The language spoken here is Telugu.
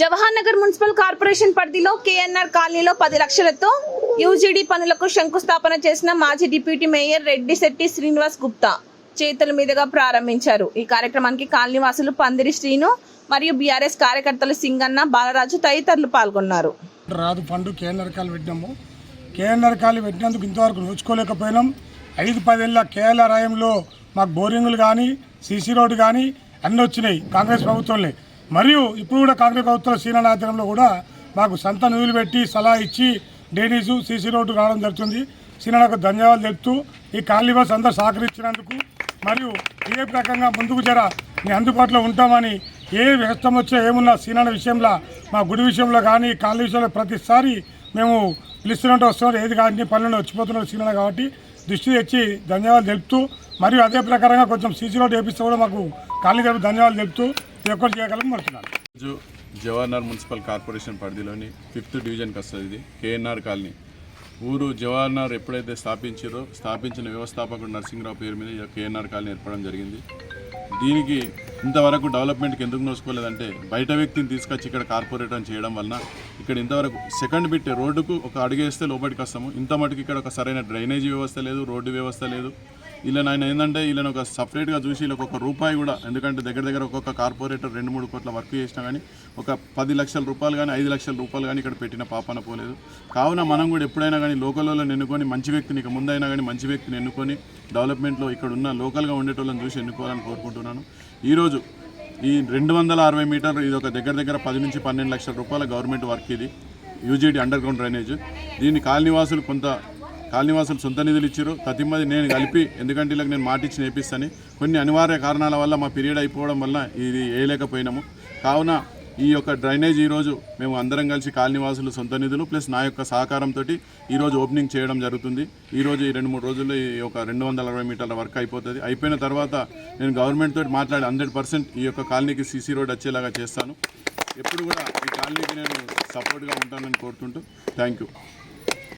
జవహర్ నగర్ మున్సిపల్ కార్పొరేషన్ పరిధిలో కేఎన్ఆర్ కాలనీలో పది లక్షలతో యూజీడీ పనులకు శంకుస్థాపన చేసిన మాజీ డిప్యూటీ మేయర్ రెడ్డి శెట్టి శ్రీనివాస్ గుప్తా చేతుల మీదుగా ప్రారంభించారు. ఈ కార్యక్రమానికి కాలనీవాసులు పందిరి శ్రీను మరియు బీఆర్ఎస్ కార్యకర్తలు సింగన్న బాలరాజు తదితరులు పాల్గొన్నారు. రాదు పండు కేఎన్ఆర్ కాలు పెట్టినాము. కేఎన్ఆర్ కాలు పెట్టినందుకు ఇంతవరకు నోచుకోలేకపోయినాం. ఐదు పదేళ్ళ కేఎల్ఆర్ రాయంలో మాకు బోరింగులు కానీ సీసీ రోడ్డు కానీ అన్నీ వచ్చినాయి కాంగ్రెస్ ప్రభుత్వంలో. మరియు ఇప్పుడు కూడా కాంగ్రెస్ ప్రభుత్వం సీనియర్ కూడా మాకు సంత నిధులు పెట్టి సలహా ఇచ్చి డ్రైనేజు సీసీ రోడ్డు రావడం జరుగుతుంది. సీనియర్లకు ధన్యవాదాలు తెలుపుతూ ఈ కాలనీ అందరూ సహకరించినందుకు మరియు ఇదే రకంగా ముందుకు జర మీ అందుబాటులో ఉంటామని ఏ వ్యవస్థ వచ్చా ఏమున్నా సీనాల విషయంలో మా గుడి విషయంలో కానీ కాలనీ విషయంలో ప్రతిసారి మేము పిలుస్తున్నట్టు వస్తున్నారు ఏది కానీ పనులను వచ్చిపోతున్నారు సీనాలు కాబట్టి దృష్టి తెచ్చి ధన్యవాదాలు తెలుపుతూ మరియు అదే ప్రకారంగా కొంచెం సీసీ రోడ్డు వేపిస్తే కూడా మాకు కాళీ ధన్యవాదాలు తెలుపుతూ ఇది చేయగలం కోరుతున్నాను రోజు జవహర్నగర్ మున్సిపల్ కార్పొరేషన్ పరిధిలోని ఫిఫ్త్ డివిజన్కి వస్తుంది ఇది కేఎన్ఆర్ కాలనీ. ఊరు జవహర్నగర్ ఎప్పుడైతే స్థాపించారో స్థాపించిన వ్యవస్థాపకుడు నరసింహరావు పేరు మీద కేఎన్ఆర్ కాలనీ ఏర్పడడం జరిగింది. దీనికి ఇంతవరకు డెవలప్మెంట్కి ఎందుకు నోసుకోలేదంటే బయట వ్యక్తిని తీసుకొచ్చి ఇక్కడ కార్పొరేటర్ చేయడం వలన ఇక్కడ ఇంతవరకు సెకండ్ బిట్ రోడ్డుకు ఒక అడుగేస్తే లోపలికి వస్తాము ఇంత మటుకు ఇక్కడ ఒక సరైన డ్రైనేజీ వ్యవస్థ లేదు రోడ్డు వ్యవస్థ లేదు. ఇలా ఆయన ఏంటంటే వీళ్ళని ఒక సపరేట్గా చూసి వీళ్ళకి ఒక రూపాయి కూడా ఎందుకంటే దగ్గర దగ్గర ఒక్కొక్క కార్పొరేటర్ రెండు మూడు కోట్ల వర్క్ చేసినా కానీ ఒక పది లక్షల రూపాయలు కానీ ఐదు లక్షల రూపాయలు కానీ ఇక్కడ పెట్టిన పాపన పోలేదు. కావున మనం కూడా ఎప్పుడైనా కానీ లోకల్లో ఎన్నుకొని మంచి వ్యక్తిని ఇక ముందైనా కానీ మంచి వ్యక్తిని ఎన్నుకొని డెవలప్మెంట్లో ఇక్కడ ఉన్న లోకల్గా ఉండేటోళ్ళని చూసి ఎన్నుకోవాలని కోరుకుంటున్నాను. ఈరోజు ఈ రెండు వందల అరవై మీటర్లు ఇది ఒక దగ్గర దగ్గర పది నుంచి పన్నెండు లక్షల రూపాయల గవర్నమెంట్ వర్క్ ఇది. UGD underground drainage. దీన్ని కాలనీవాసులు కొంత కాలనీవాసులు సొంత నిధులు ఇచ్చారు. ప్రతిమది నేను కలిపి ఎందుకంటే ఇలా నేను మాట ఇచ్చి కొన్ని అనివార్య కారణాల వల్ల మా పీరియడ్ అయిపోవడం వల్ల ఇది వేయలేకపోయినాము. కావున ఈ యొక్క డ్రైనేజ్ ఈరోజు మేము అందరం కలిసి కాలనీవాసులు సొంత నిధులు ప్లస్ నా యొక్క సహకారంతో ఈరోజు ఓపెనింగ్ చేయడం జరుగుతుంది. ఈరోజు ఈ రెండు మూడు రోజుల్లో ఈ యొక్క రెండు వందల అరవై మీటర్ల వర్క్ అయిపోతుంది. అయిపోయిన తర్వాత నేను గవర్నమెంట్ తోటి మాట్లాడి హండ్రెడ్ పర్సెంట్ ఈ యొక్క కాలనీకి సీసీ రోడ్ వచ్చేలాగా చేస్తాను. ఎప్పుడు కూడా ఈ కాలనీకి నేను సపోర్ట్గా ఉంటానని కోరుతుంటూ థ్యాంక్ యూ